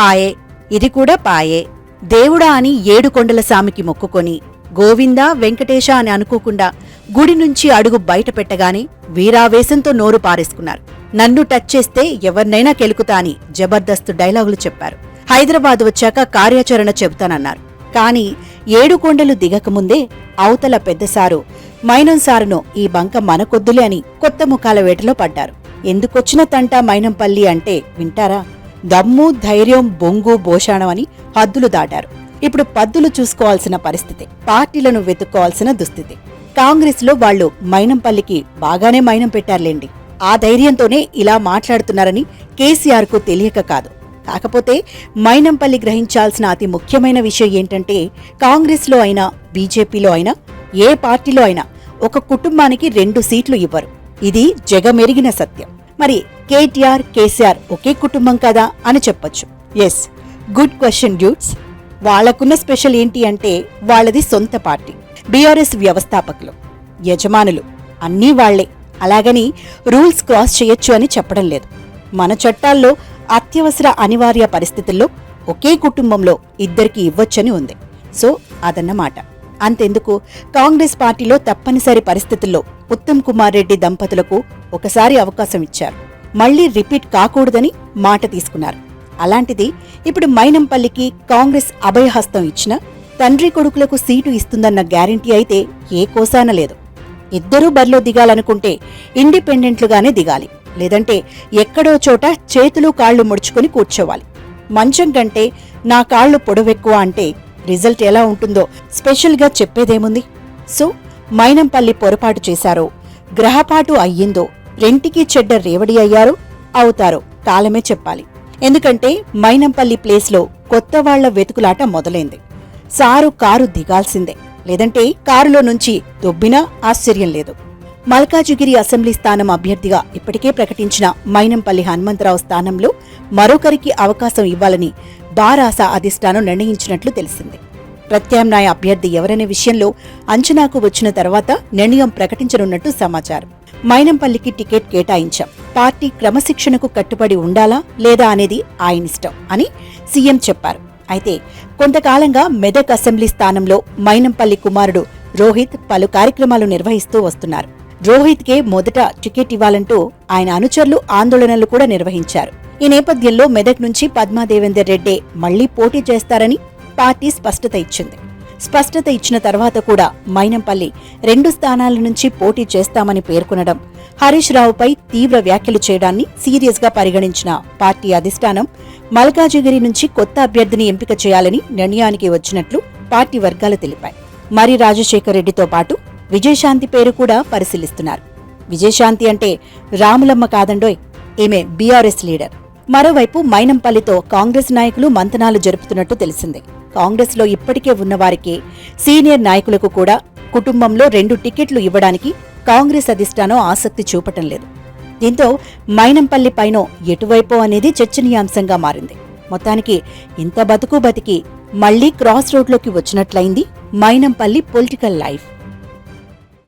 పాయే. ఇది కూడా పాయే. దేవుడా అని ఏడు కొండల సామికి మొక్కుకొని గోవిందా వెంకటేశ అని అనుకోకుండా గుడి నుంచి అడుగు బయట పెట్టగానే వీరావేశంతో నోరు పారేసుకున్నారు. నన్ను టచ్ చేస్తే ఎవరినైనా కెలుకుతా అని జబర్దస్త్ డైలాగులు చెప్పారు. హైదరాబాద్ వచ్చాక కార్యాచరణ చెబుతానన్నారు. కాని ఏడు కొండలు దిగకముందే అవతల పెద్దసారు మైనం సారును ఈ బంక మనకొద్దులే అని కొత్త ముఖాల వేటలో పడ్డారు. ఎందుకొచ్చిన తంట మైనంపల్లి అంటే వింటారా? దమ్ము ధైర్యం బొంగు భోషాణం అని హద్దులు దాటారు. ఇప్పుడు పద్దులు చూసుకోవాల్సిన పరిస్థితి పార్టీలను వెతుక్కోవాల్సిన దుస్థితి. కాంగ్రెస్లో వాళ్ళు మైనంపల్లికి బాగానే మైనం పెట్టారులేండి. ఆ ధైర్యంతోనే ఇలా మాట్లాడుతున్నారని కేసీఆర్కు తెలియక కాదు. కాకపోతే మైనంపల్లి గ్రహించాల్సిన అతి ముఖ్యమైన విషయం ఏంటంటే కాంగ్రెస్లో అయినా బీజేపీలో అయినా ఏ పార్టీలో అయినా ఒక కుటుంబానికి రెండు సీట్లు ఇవ్వరు. ఇది జగమెరిగిన సత్యం. మరి కేటీఆర్ కేసీఆర్ ఒకే కుటుంబం కదా అని చెప్పొచ్చు. ఎస్ గుడ్ క్వశ్చన్ డ్యూట్స్ వాళ్ళకున్న స్పెషల్ ఏంటి అంటే వాళ్ళది సొంత పార్టీ బీఆర్ఎస్ వ్యవస్థాపకులు యజమానులు. అన్నీ వాళ్ళే అలాగని రూల్స్ క్రాస్ చేయొచ్చు అని చెప్పడం లేదు. మన చట్టాల్లో అత్యవసర అనివార్య పరిస్థితుల్లో ఒకే కుటుంబంలో ఇద్దరికి ఇవ్వొచ్చని ఉంది. సో అదన్నమాట. అంతెందుకు? కాంగ్రెస్ పార్టీలో తప్పనిసరి పరిస్థితుల్లో ఉత్తమ్ కుమార్ రెడ్డి దంపతులకు ఒకసారి అవకాశం ఇచ్చారు. మళ్ళీ రిపీట్ కాకూడదని మాట తీసుకున్నారు. అలాంటిది ఇప్పుడు మైనంపల్లికి కాంగ్రెస్ అభయహస్తం ఇచ్చిన తండ్రి కొడుకులకు సీటు ఇస్తుందన్న గ్యారంటీ అయితే ఏ కోసాన లేదు. ఇద్దరూ బరిలో దిగాలనుకుంటే ఇండిపెండెంట్లుగానే దిగాలి. లేదంటే ఎక్కడో చోట చేతులు కాళ్ళు ముడుచుకుని కూర్చోవాలి. మంచం కంటే నా కాళ్ళు పొడవెక్కువ అంటే రిజల్ట్ ఎలా ఉంటుందో స్పెషల్గా చెప్పేదేముంది? సో మైనంపల్లి పొరపాటు చేశారో గ్రహపాటు అయ్యిందో రెంటికి చెడ్డ రేవడి అయ్యారో అవుతారో కాలమే చెప్పాలి. ఎందుకంటే మైనంపల్లి ప్లేస్లో కొత్త వాళ్ళ వెతుకులాట మొదలైంది. సారు కారు దిగాల్సిందే. లేదంటే కారులో నుంచి దొబ్బినా ఆశ్చర్యం లేదు. మల్కాజుగిరి అసెంబ్లీ స్థానం అభ్యర్థిగా ఇప్పటికే ప్రకటించిన మైనంపల్లి హనుమంతరావు స్థానంలో మరొకరికి అవకాశం ఇవ్వాలని బారాస అధిష్టానం నిర్ణయించినట్లు తెలిసింది. ప్రత్యామ్నాయ అభ్యర్థి ఎవరనే విషయంలో అంచనాకు వచ్చిన తర్వాత నిర్ణయం ప్రకటించనున్నట్టు సమాచారం. మైనంపల్లికి టికెట్ కేటాయించాం. పార్టీ క్రమశిక్షణకు కట్టుబడి ఉండాలా లేదా అనేది ఆయనిష్టం అని సీఎం చెప్పారు. అయితే కొంతకాలంగా మెదక్ అసెంబ్లీ స్థానంలో మైనంపల్లి కుమారుడు రోహిత్ పలు కార్యక్రమాలు నిర్వహిస్తూ వస్తున్నారు. రోహిత్కే మొదట టికెట్ ఇవ్వాలంటూ ఆయన అనుచరులు ఆందోళనలు కూడా నిర్వహించారు. ఈ నేపథ్యంలో మెదక్ నుంచి పద్మాదేవేందర్ రెడ్డే మళ్ళీ పోటీ చేస్తారని పార్టీ స్పష్టత ఇచ్చింది. స్పష్టత ఇచ్చిన తర్వాత కూడా మైనంపల్లి రెండు స్థానాల నుంచి పోటీ చేస్తామని పేర్కొనడం. హరీష్ రావుపై తీవ్ర వ్యాఖ్యలు చేయడాన్ని సీరియస్గా పరిగణించిన పార్టీ అధిష్టానం మల్కాజిగిరి నుంచి కొత్త అభ్యర్థిని ఎంపిక చేయాలని నిర్ణయానికి వచ్చినట్లు పార్టీ వర్గాలు తెలిపాయి. మరి రాజశేఖర్ రెడ్డితో పాటు విజయశాంతి పేరు కూడా పరిశీలిస్తున్నారు. విజయశాంతి అంటే రాములమ్మ కాదండోయ్ ఈమె బీఆర్ఎస్ లీడర్. మరోవైపు మైనంపల్లితో కాంగ్రెస్ నాయకులు మంతనాలు జరుపుతున్నట్టు తెలిసిందే. కాంగ్రెస్లో ఇప్పటికే ఉన్నవారికే సీనియర్ నాయకులకు కూడా కుటుంబంలో రెండు టికెట్లు ఇవ్వడానికి కాంగ్రెస్ అధిష్టానం ఆసక్తి చూపటం లేదు. దీంతో మైనంపల్లి పైనో ఎటువైపో అనేది చర్చనీయాంశంగా మారింది. మొత్తానికి ఇంత బతుకు బతికి మళ్ళీ క్రాస్ రోడ్లోకి వచ్చినట్లయింది మైనంపల్లి పొలిటికల్ లైఫ్.